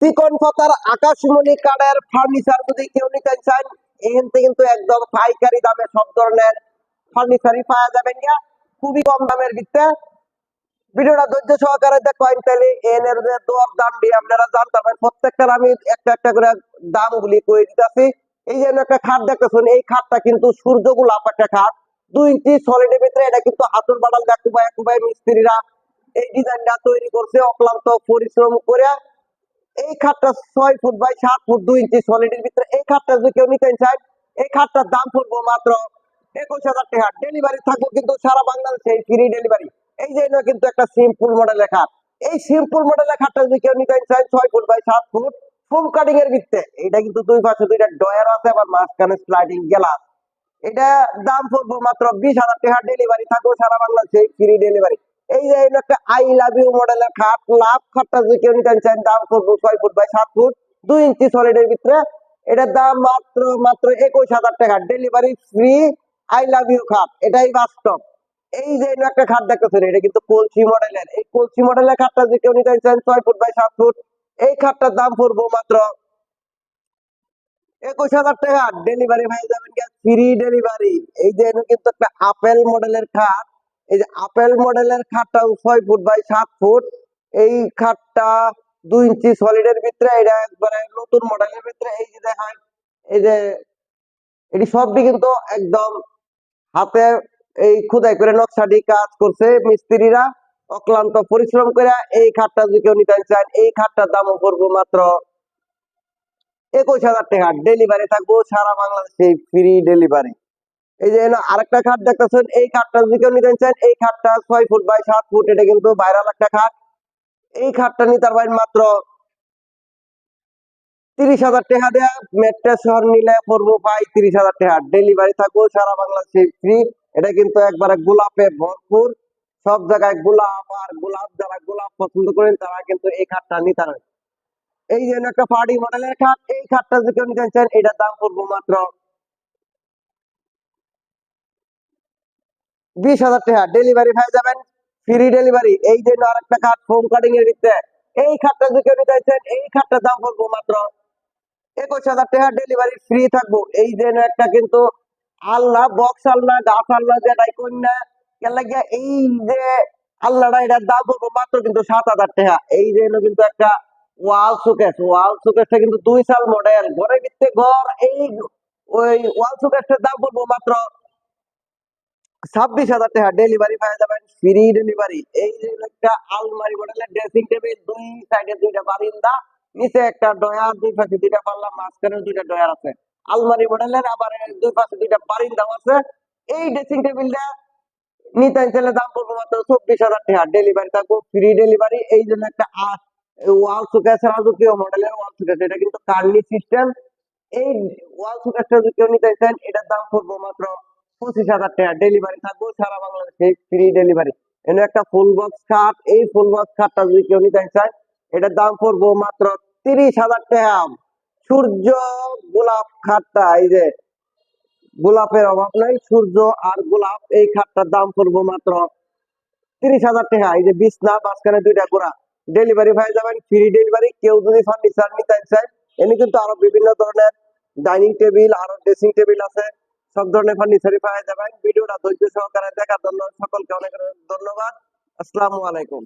চিকন পাতার আকাশমণি কাঠের ফার্নিচার যদি কেউ নিতে চান এখান কিন্তু একদম পাইকারি দামে সব ধরনের ফার্নিচারই পাওয়া যাবেন গিয়া খুবই কম দামের ভিত্তে ভিডিওটা ধৈর্য সহকারে দেখেন তাহলে এনের দর দাম দিয়ে আপনারা জানতে পারবেন প্রত্যেকটার আমি একটা একটা করে দাম গুলি করে দিতেছি। এই যে একটা খাট দেখতেছেন, এই খাটটা কিন্তু সূর্য গোলাপ একটা খাট। দুই ইঞ্চি সলিডের ভিতরে, এটা কিন্তু হাতুর বাড়াল দেখুবাই একুবাই মিস্ত্রিরা এই ডিজাইনটা তৈরি করছে, অক্লান্ত পরিশ্রম করে। এই খাটটা ছয় ফুট বাই সাত ফুট দুই ইঞ্চি সলিডের ভিতরে। এই খাটটা যদি কেউ নিতে চায়, এই খাটটার দাম পড়ব মাত্র একুশ হাজার টাকা। ডেলিভারি থাকব কিন্তু সারা বাংলাদেশে ফ্রি ডেলিভারি এই যে এটা কিন্তু একটা সিম্পল মডেলের খাট। এই সিম্পল মডেলের খাটটা যদি কেউ নিতে চায়, ছয় ফুট বাই সাত ফুট ফোম কাটিং এর ভিত্তে এটা কিন্তু দুই পাশে দুইটা ডয়ার আছে, আবার মাঝখানে স্লাইডিং গ্লাস এটা দাম পড়ব মাত্র বিশ হাজার টাকা। ডেলিভারি থাকব সারা বাংলাদেশে ফ্রি ডেলিভারি এই যে একটা আই লাভ ইউ মডেলের খাট, লাভ খাটটা যদি কেউ নিতে চান দাম পড়ব ছয় ফুট বাই সাত ফুট, দুই ইঞ্চি সলিডের ভিতরে। এটার দাম মাত্র মাত্র একুশ হাজার টাকা। Delivery free I love you খাট। এটাই বাস্তব। এই যে একটা খাট দেখতেছেন, এটা কিন্তু কলসি মডেলের এই কলসি মডেলের খাটটা যদি কেউ নিতে চান ছয় ফুট বাই সাত ফুট, এই খাটটার দাম পড়ব মাত্র একুশ হাজার টাকা। ডেলিভারি ভাই যাবেন ফ্রি ডেলিভারি এই যে কিন্তু একটা আপেল মডেলের খাট। এই যে আপেল মডেলের খাটটা ছয় ফুট বাই সাত ফুট, এই খাটটা দুই ইঞ্চি সলিডের ভিতরে, এটা একবারে নতুন মডেলের ভিতরে, এই যে দেখেন, এই যে এটি সবটি কিন্তু একদম হাতে এই খুদাই করে নকশাটি কাজ করছে মিস্ত্রিরা। অক্লান্ত পরিশ্রম করে এই খাটটা যদি কেউ নিতে চান, এই খাটটার দামও পড়ব মাত্র একুশ হাজার টাকা। ডেলিভারি থাকব সারা বাংলাদেশে ফ্রি ডেলিভারি এই যে আরেকটা খাট দেখতেছেন, এই খাটটা যদি কেউ নিতে চান, এই খাটটা ছয় ফুট বাই সাত ফুট, এটা কিন্তু ভাইরাল একটা খাট। এই খাটটা নিতে পারবেন মাত্র তিরিশ হাজার টাকা দেয়া, মেট্রো শহর নিলে পড়ব পাই তিরিশ হাজার টাকা। ডেলিভারি থাকব, সারা বাংলাদেশে ফ্রি এটা কিন্তু একবারে গোলাপে ভরপুর। সব জায়গায় গোলাপ আর গোলাপ যারা গোলাপ পছন্দ করেন, তারা কিন্তু এই খাটটা নিতে পারেন। এই যে একটা পার্টি মডেলের খাট, এই খাটটা যদি কেউ নিতে চান, এটার দাম পড়ব মাত্র বিশ হাজার টাকা। ডেলিভারি হয়ে যাবেন ফ্রি ডেলিভারি এই যে আরেকটা খাট ফোম কাটিং এর দিতে এই খাটটা যদি কেউ নিতে এই খাটটার দাম পড়ব মাত্র একুশ হাজার টাকা। ডেলিভারি ফ্রি থাকব। এই যে একটা কিন্তু আল্লাহ বক্স আল্লাহ, গাছ আল্লাহ, যেটাই কন্যা কেন লাগিয়া এই যে আল্লাহটা এটার দাম পড়ব মাত্র কিন্তু সাত হাজার টাকা। এই যে কিন্তু একটা ওয়াল সুকেস ওয়াল সুকেসটা কিন্তু দুই সাল মডেল ঘরের ভিতরে ঘর, এই ওই ওয়াল সুকেসটার দাম পড়ব মাত্র ছাব্বিশ হাজার টাকা ডেলিভারি পেয়ে যাবেন ফ্রি ডেলিভারি এই যে একটা আলমারি মডেলের ড্রেসিং টেবিল দুই সাইডে দুইটা বারিন্দা, নিচে একটা ডয়ার দুই পাশে দুইটা পাল্লা, মাঝখানে দুইটা ডয়ার আছে। আলমারি মডেলের আবার দুই পাশে দুইটা বারিন্দাও আছে। এই ড্রেসিং টেবিলটা নিতে চাইলে দাম পড়ব মাত্র চব্বিশ হাজার টাকা। ডেলিভারি থাকব ফ্রি ডেলিভারি এই জন্য একটা ওয়াল সুকেস রাজকীয় মডেলের ওয়াল সুকেস এটা কিন্তু কার্লি সিস্টেম এই ওয়াল সুকেসটা যদি নিতে চান, এটার দাম পড়ব মাত্র পঁচিশ হাজার টাকা ডেলিভারি থাকব, সারা বাংলাদেশে ফ্রি ডেলিভারি এনে একটা ফুল বক্স খাট এই ফুল বক্স খাটটা যদি কেউ নিতে চায়, এটার দাম পড়ব মাত্র তিরিশ হাজার টাকা। সূর্য গোলাপ খাটটা, এই যে গোলাপের অভাব নাই, সূর্য আর গোলাপ, এই খাটটার দাম পড়ব মাত্র তিরিশ হাজার টাকা। এই যে বিছনা, মাঝখানে দুইটা গোড়া। ডেলিভারি হয়ে যাবেন ফ্রি ডেলিভারি কেউ যদি ফার্নিচার নিতে চায়, এনে কিন্তু আরও বিভিন্ন ধরনের ডাইনিং টেবিল আরও ড্রেসিং টেবিল আছে। সব ধরনের ফার্নিচারই পাওয়া যাবেন ভিডিওটা ধৈর্য সহকারে দেখার জন্য সকলকে অনেক অনেক ধন্যবাদ। আসসালামু আলাইকুম।